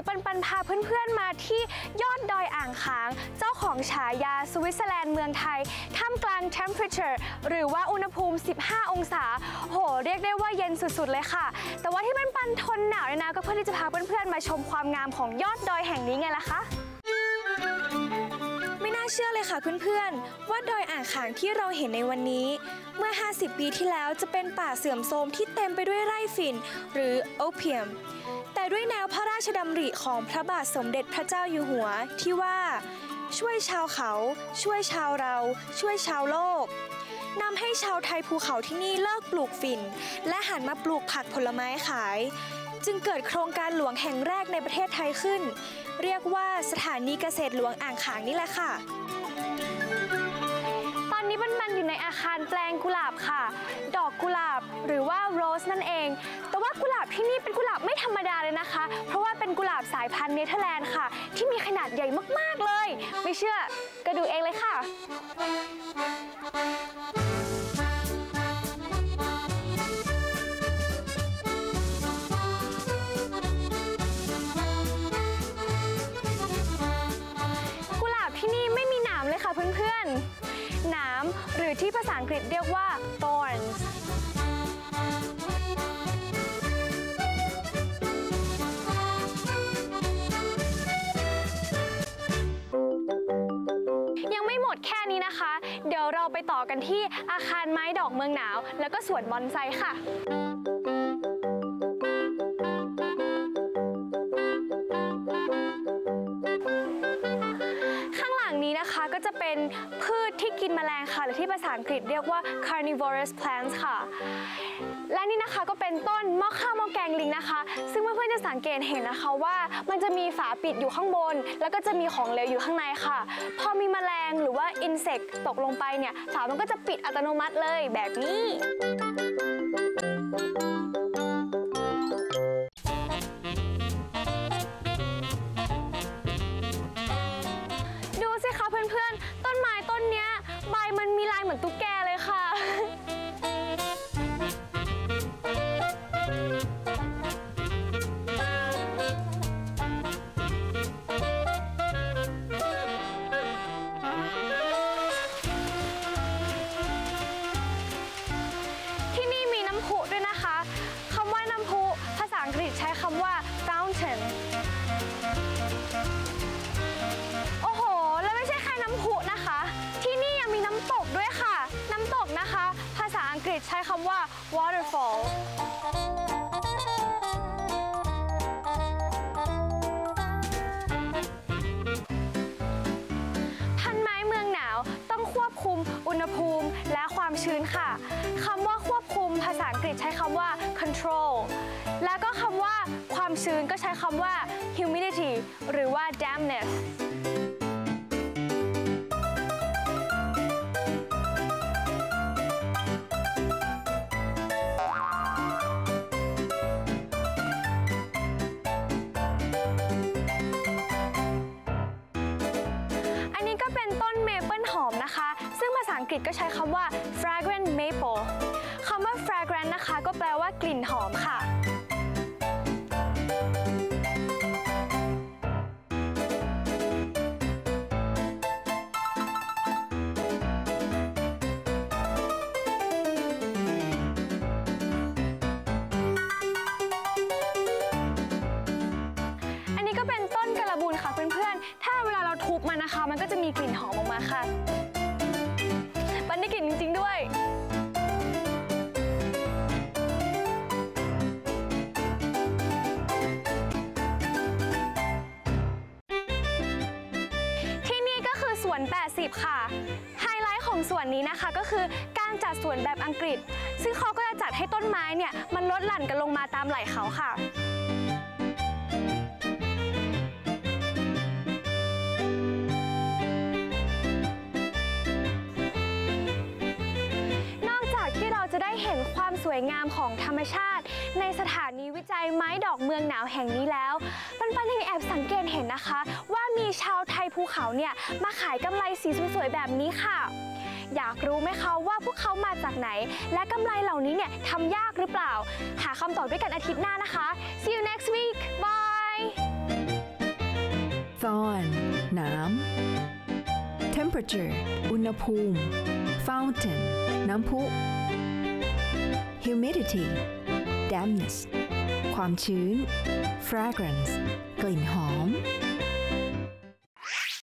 นี้ปันปันพาเพื่อนๆมาที่ยอดดอยอ่างค้าง เจ้าของฉายาสวิตเซอร์แลนด์เมืองไทย ท่ามกลาง temperature หรือว่าอุณหภูมิ 15 องศา โห เรียกได้ว่าเย็นสุดๆเลยค่ะ แต่ว่าที่ปันปันทนหนาวเนี่ยนะก็เพื่อที่จะพาเพื่อนๆมาชมความงามของยอดดอยแห่งนี้ไงล่ะคะไม่น่า เชื่อเลยค่ะเพื่อนๆ ว่าดอยอ่างขางที่เราเห็นในวันนี้ เมื่อ 50 ปีที่แล้วจะเป็นป่าเสื่อมโทรมที่เต็มไปด้วยไร่ฝิ่น หรือโอเพียม แต่ด้วยแนวพระราชดำริของพระบาทสมเด็จพระเจ้าอยู่หัวที่ว่า ช่วยชาวเขา ช่วยชาวเรา ช่วยชาวโลก ให้ชาวไทยภูเขาที่นี่เลิกปลูกฝิ่น และหันมาปลูกผักผลไม้ขาย จึงเกิดโครงการหลวงแห่งแรกในประเทศไทยขึ้น เรียกว่าสถานีเกษตรหลวงอ่างขางนี่แหละค่ะ ตอนนี้มันมันอยู่ในอาคารแปลงกุหลาบค่ะ ดอกกุหลาบหรือว่าโรสนั่นเอง แต่ว่ากุหลาบที่นี่เป็นกุหลาบไม่ธรรมดาเลยนะคะ เพราะว่าเป็นกุหลาบสายพันธุ์เนเธอร์แลนด์ค่ะ ที่มีขนาดใหญ่มากๆเลย ไม่เชื่อก็ดูเองเลยค่ะ หนามหรือที่ภาษาอังกฤษเรียกว่า thorns ยังไม่หมดแค่นี้นะคะ เดี๋ยวเราไปต่อกันที่อาคารไม้ดอกเมืองหนาว แล้วก็สวนบอนไซค่ะ จะเป็นพืชที่กินแมลงค่ะ หรือที่ภาษาอังกฤษเรียกว่า carnivorous plants ค่ะ และนี่นะคะก็เป็นต้นหม้อข้าวหม้อแกงลิงนะคะ ซึ่งเพื่อนๆจะสังเกตเห็นนะคะว่า มันจะมีฝาปิดอยู่ข้างบน แล้วก็จะมีของเหลวอยู่ข้างในค่ะ พอมีแมลงหรือว่า insect ตกลงไปเนี่ยฝามันก็จะปิดอัตโนมัติเลยแบบนี้ เหมือนตุ๊กแก ใช้คำว่า waterfall พันไม้เมืองหนาวต้องควบคุมอุณหภูมิและความชื้นค่ะคำว่าควบคุมภาษาอังกฤษใช้คำว่า control แล้วก็คำว่าความชื้นก็ใช้คำว่า humidity หรือว่า dampness กฤษก็ใช้คำว่า fragrant maple คำว่า fragrant นะคะ ก็แปลว่ากลิ่นหอมค่ะอันนี้ก็เป็นต้นกระบุนค่ะเพื่อนๆ ถ้าเวลาเราทุบมันนะคะ มันก็จะมีกลิ่นหอมออกมาค่ะ วน80 ค่ะ ไฮไลท์ของสวนนี้นะคะก็คือการจัดสวนแบบอังกฤษ ซึ่งเขาก็จะจัดให้ต้นไม้เนี่ยมันลดหลั่นกันลงมาตามไหล่เขาค่ะนอกจากที่เราจะได้เห็นความสวยงามของธรรมชาติ ในสถานีวิจัยไม้ดอกเมืองหนาวแห่งนี้แล้วปันปันยังแอบสังเกตเห็นนะคะ ว่ามีชาวไทยภูเขาเนี่ยมาขายกำไรสีสวยๆแบบนี้ค่ะ อยากรู้ไหมคะว่าพวกเขามาจากไหน และกำไรเหล่านี้เนี่ยทำยากหรือเปล่า หาคำตอบด้วยกันอาทิตย์หน้านะคะ see you next week bye thorn น้ำ temperature อุณหภูมิ fountain น้ำพุ humidity dampness ความชื้น fragrance กลิ่นหอม